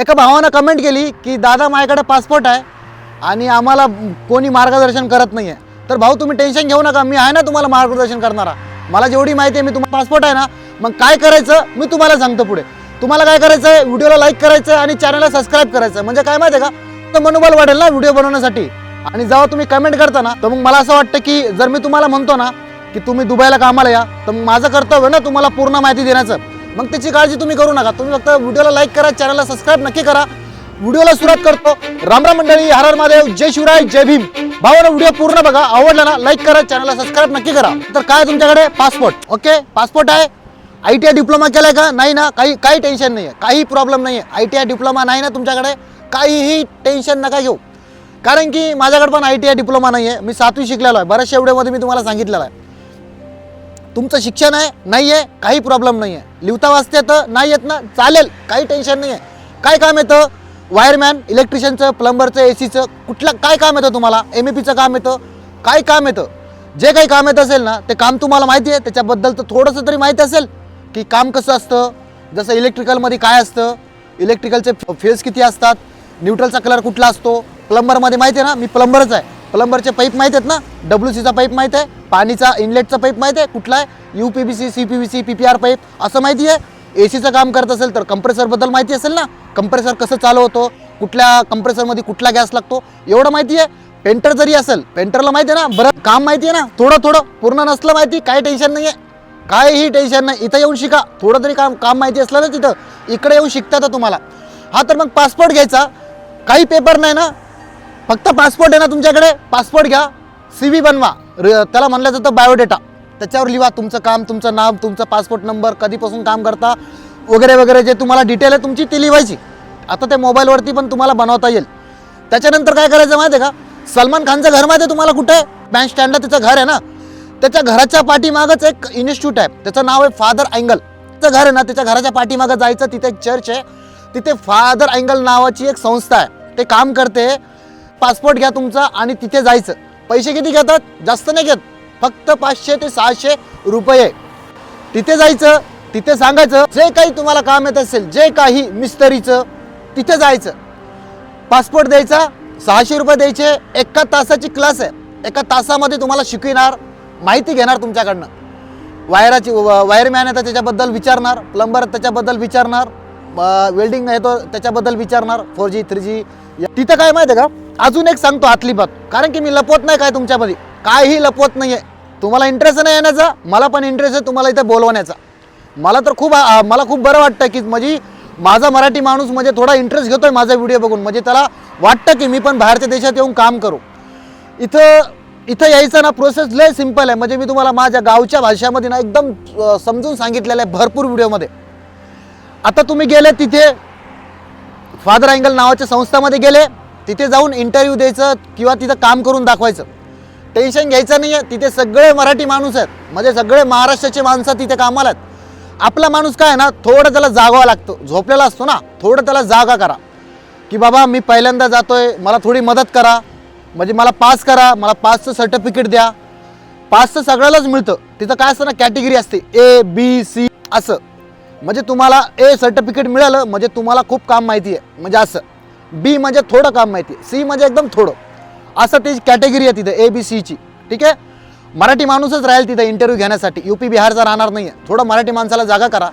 एका भावानं कमेंट केली की दादा माझ्याकडे पासपोर्ट आहे आणि आम्हाला कोणी मार्गदर्शन करत नाही आहे तर भाऊ तुम्ही टेन्शन घेऊ नका. मी आहे ना तुम्हाला मार्गदर्शन करणारा. मला जेवढी माहिती आहे मी तुम्हाला पासपोर्ट आहे ना मग काय करायचं मी तुम्हाला सांगतो पुढे. तुम्हाला काय करायचं आहे व्हिडिओला लाईक करायचं आणि चॅनलला सबस्क्राईब करायचं म्हणजे काय माहिती आहे का? तर मनोबल वाढेल ना व्हिडिओ बनवण्यासाठी. आणि जेव्हा तुम्ही कमेंट करता ना तर मग मला असं वाटतं की जर मी तुम्हाला म्हणतो ना की तुम्ही दुबईला कामाला या तर मग माझं कर्तव्य ना तुम्हाला पूर्ण माहिती देण्याचं. मग त्याची काळजी तुम्ही करू नका. तुम्ही फक्त व्हिडिओला लाईक करा चॅनलला सबस्क्राईब नक्की करा. व्हिडिओला सुरुवात करतो. रामराम मंडळी हर हर महादेव जय शिवराय जय भीम. भावानं व्हिडिओ पूर्ण बघा आवडला ना लाईक करा चॅनलला सबस्क्राईब नक्की करा. तर काय तुमच्याकडे? पासपोर्ट ओके पासपोर्ट आहे? आय टी आय डिप्लोमा केलाय का? नाही ना. काही काही टेन्शन नाही आहे काही प्रॉब्लेम नाही आहे आय टी आय डिप्लोमा नाही ना तुमच्याकडे? काहीही टेन्शन नका घेऊ. कारण की माझ्याकडे पण आय टी आय डिप्लोमा नाही आहे मी सातवी शिकलेलो आहे. बऱ्याचशा एवढ्यामध्ये मी तुम्हाला सांगितलेलं आहे. तुमचं शिक्षण आहे नाही आहे काही प्रॉब्लेम नाही आहे लिहिता वाचते येतं नाही येत ना चालेल काही टेन्शन नाही आहे काय काम येतं? वायरमॅन इलेक्ट्रिशियनचं प्लंबरचं ए सीचं कुठलं काय काम येतं तुम्हाला? एम ए पीचं काम येतं? काय काम येतं? जे काही काम येत असेल ना ते काम तुम्हाला माहिती आहे. त्याच्याबद्दल तर थोडंसं तरी माहिती असेल की काम कसं असतं जसं इलेक्ट्रिकलमध्ये काय असतं इलेक्ट्रिकलचे फेज किती असतात न्यूट्रलचा कलर कुठला असतो प्लंबरमध्ये माहिती आहे ना मी प्लंबरच आहे. प्लंबरचे पाईप माहीत आहेत ना? डब्ल्यू सीचा पाईप माहीत आहे पाणीचा इनलेटचा पाईप माहीत आहे कुठला आहे U P B C C P B C P P R pipe असं माहिती आहे? ए सीचं काम करत असेल तर कंप्रेसरबद्दल माहिती असेल ना? कंप्रेसर कसं चालू होतो कुठल्या कंप्रेसरमध्ये कुठला गॅस लागतो? एवढं माहिती आहे? पेंटर जरी असेल पेंटरला माहिती आहे ना? बरं काम माहिती आहे ना? थोडं थोडं पूर्ण नसलं माहिती काही टेन्शन नाही आहे काहीही टेन्शन नाही. इथं येऊन शिका. थोडं तरी काम काम माहिती असलं ना तिथं इकडे येऊन शिकता येतं तुम्हाला. हा तर मग पासपोर्ट घ्यायचा. काही पेपर नाही ना? फक्त पासपोर्ट आहे ना तुमच्याकडे? पासपोर्ट घ्या. सी व्ही बनवा. र- त्याला म्हणलं जातं बायोडेटा त्याच्यावर लिहा तुमचं काम तुमचं नाव तुमचा पासपोर्ट नंबर कधीपासून काम करता वगैरे वगैरे जे तुम्हाला डिटेल आहे तुमची ती लिहायची आता ते मोबाईलवरती पण तुम्हाला बनवता येईल. त्याच्यानंतर काय करायचं माहिती आहे का? सलमान खानचं घर माहिती आहे तुम्हाला कुठे? आहे बँक स्टँडला त्याचं घर आहे ना? त्याच्या घराच्या पाठीमागच एक इन्स्टिट्यूट आहे. त्याचं नाव आहे फादर अँगल त्याचं घर आहे ना? त्याच्या घराच्या पाठीमागं जायचं तिथे एक चर्च आहे. तिथे फादर अँगल नावाची एक संस्था आहे. ते काम करते. पासपोर्ट घ्या तुमचा आणि तिथे जायचं. पैसे किती घेतात? जास्त नाही घेत. फक्त पाचशे ते सहाशे रुपये. तिथे जायचं तिथे सांगायचं जे काही तुम्हाला काम येत असेल जे काही मिस्तरीचं तिथे जायचं. पासपोर्ट द्यायचा सहाशे रुपये द्यायचे एका तासाची क्लास आहे. एका तासामध्ये तुम्हाला शिकविणार माहिती घेणार तुमच्याकडनं. वायराची वायरमॅन आहे तर त्याच्याबद्दल विचारणार प्लंबर त्याच्याबद्दल विचारणार वेल्डिंग येतो त्याच्याबद्दल विचारणार फोर जी थ्री जी तिथं काय माहिती आहे का? अजून एक सांगतो आतली बात. कारण की मी लपवत नाही काय तुमच्यामध्ये. काहीही लपवत नाही आहे तुम्हाला इंटरेस्ट नाही येण्याचा? मला पण इंटरेस्ट आहे तुम्हाला इथे बोलवण्याचा. मला तर खूप मला खूप बरं वाटतं की म्हणजे माझा मराठी माणूस म्हणजे थोडा इंटरेस्ट घेतोय माझा व्हिडिओ बघून. म्हणजे त्याला वाटतं की मी पण बाहेरच्या देशात येऊन काम करू. इथं इथं यायचं ना प्रोसेस लय सिंपल आहे. म्हणजे मी तुम्हाला माझ्या गावच्या भाषेमध्ये ना एकदम समजून सांगितलेलं आहे भरपूर व्हिडिओमध्ये आता तुम्ही गेले तिथे फादर अँगल नावाच्या संस्थामध्ये गेले. तिथे जाऊन इंटरव्ह्यू द्यायचं किंवा तिथं काम करून दाखवायचं. टेन्शन घ्यायचं नाही आहे तिथे सगळे मराठी माणूस आहेत. म्हणजे सगळे महाराष्ट्राचे माणसं तिथे कामाला आहेत. आपला माणूस काय आहे ना थोडं त्याला जागावं लागतं. झोपलेला असतो ना थोडं त्याला जागा करा. की बाबा मी पहिल्यांदा जातोय मला थोडी मदत करा. म्हणजे मला पास करा मला पासचं सर्टिफिकेट द्या. पासचं सगळ्यालाच मिळतं. तिथं काय असतं ना कॅटेगरी असते. ए बी सी असं. म्हणजे तुम्हाला ए सर्टिफिकेट मिळालं म्हणजे तुम्हाला खूप काम माहिती आहे. म्हणजे असं. बी म्हणजे थोडं काम माहिती आहे सी म्हणजे एकदम थोडं. असं ती कॅटेगरी आहे तिथं ए बी सीची ठीक आहे? मराठी माणूसच राहील तिथं इंटरव्ह्यू घेण्यासाठी. यू पी बिहारचा राहणार नाही आहे थोडं मराठी माणसाला जागा करा.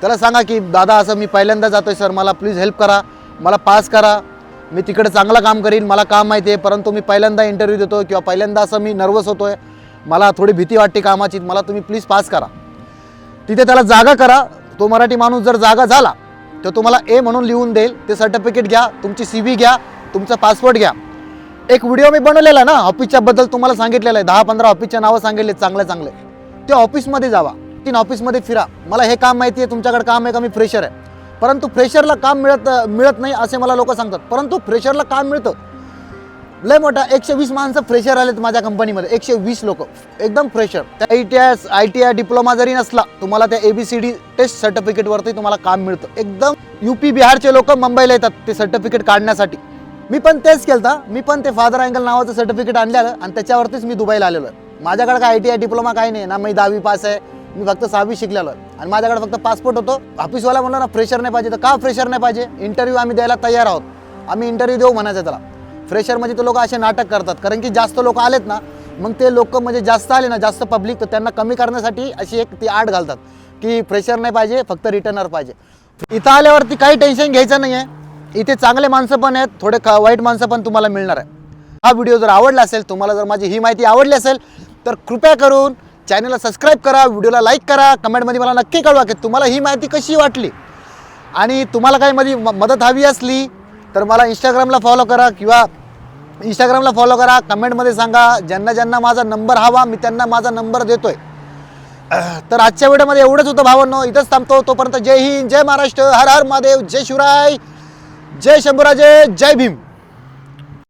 त्याला सांगा की दादा असं मी पहिल्यांदा जातो आहे सर. मला प्लीज हेल्प करा. मला पास करा. मी तिकडे चांगलं काम करीन. मला काम माहिती आहे परंतु मी पहिल्यांदा इंटरव्ह्यू देतो किंवा पहिल्यांदा असं मी नर्वस होतो आहे मला थोडी भीती वाटते कामाची. मला तुम्ही प्लीज पास करा. तिथे त्याला जागा करा. तो मराठी माणूस जर जागा झाला तर तुम्हाला ए म्हणून लिहून देईल. ते सर्टिफिकेट घ्या तुमची सी व्ही घ्या तुमचा पासपोर्ट घ्या. एक व्हिडिओ मी बनवलेला ना ऑफिसच्याबद्दल तुम्हाला सांगितलेलं आहे. दहा पंधरा ऑफिसच्या नावं सांगितले चांगले चांगले. ते ऑफिसमध्ये जावा. तीन ऑफिसमध्ये फिरा. मला हे काम माहिती आहे तुमच्याकडे काम आहे का? मी फ्रेशर आहे. परंतु फ्रेशरला काम मिळत मिळत नाही असे मला लोक सांगतात. परंतु फ्रेशरला काम मिळतं. लय मोठा. एकशे वीस माणसं फ्रेशर आलेत माझ्या कंपनीमध्ये एकशे वीस लोक. एकदम फ्रेशर त्या I T I I T I diploma जरी नसला तुम्हाला त्या एबीसीडी टेस्ट सर्टिफिकेटवरती तुम्हाला काम मिळतं. एकदम युपी बिहारचे लोक मुंबईला येतात ते सर्टिफिकेट काढण्यासाठी. मी पण तेच केलं मी पण ते फादर अँगल नावाचं सर्टिफिकेट आणलेलं आणि त्याच्यावरतीच मी दुबईला आलेलो. आहे माझ्याकडे काय आय टी आय डिप्लोमा काही नाही. ना मी दहावी पास आहे. मी फक्त सहावी शिकलेलो. आहे आणि माझ्याकडे फक्त पासपोर्ट होतो. ऑफिसवाला म्हणलं ना फ्रेशर नाही पाहिजे. तर का फ्रेशर नाही पाहिजे? इंटरव्ह्यू आम्ही द्यायला तयार आहोत. आम्ही इंटरव्ह्यू देऊ म्हणायचं त्याला. फ्रेशर म्हणजे ते लोक असे नाटक करतात. कारण की जास्त लोक आलेत ना मग ते लोक म्हणजे जास्त आले ना जास्त पब्लिक तर त्यांना कमी करण्यासाठी अशी एक ती आड घालतात. की फ्रेशर नाही पाहिजे फक्त रिटर्नर पाहिजे. इथं आल्यावरती काही टेन्शन घ्यायचं नाही आहे इथे चांगले माणसं पण आहेत थोडे ख वाईट माणसं पण तुम्हाला मिळणार आहे हा व्हिडिओ जर आवडला असेल तुम्हाला जर माझी ही माहिती आवडली असेल तर कृपया करून चॅनलला सबस्क्राईब करा व्हिडिओला लाईक करा कमेंटमध्ये मला नक्की कळवा की तुम्हाला ही माहिती कशी वाटली. आणि तुम्हाला काही मध्ये म- मदत हवी असली तर मला इंस्टाग्रामला फॉलो करा किंवा इंस्टाग्रामला फॉलो करा कमेंटमध्ये सांगा ज्यांना ज्यांना माझा नंबर हवा मी त्यांना माझा नंबर देतोय. आहे तर आजच्या व्हिडिओमध्ये एवढंच होतं भावांनो इथंच थांबतो. तोपर्यंत जय हिंद जय महाराष्ट्र हर हर महादेव जय शिवराय जय शंभूराजे जय भीम.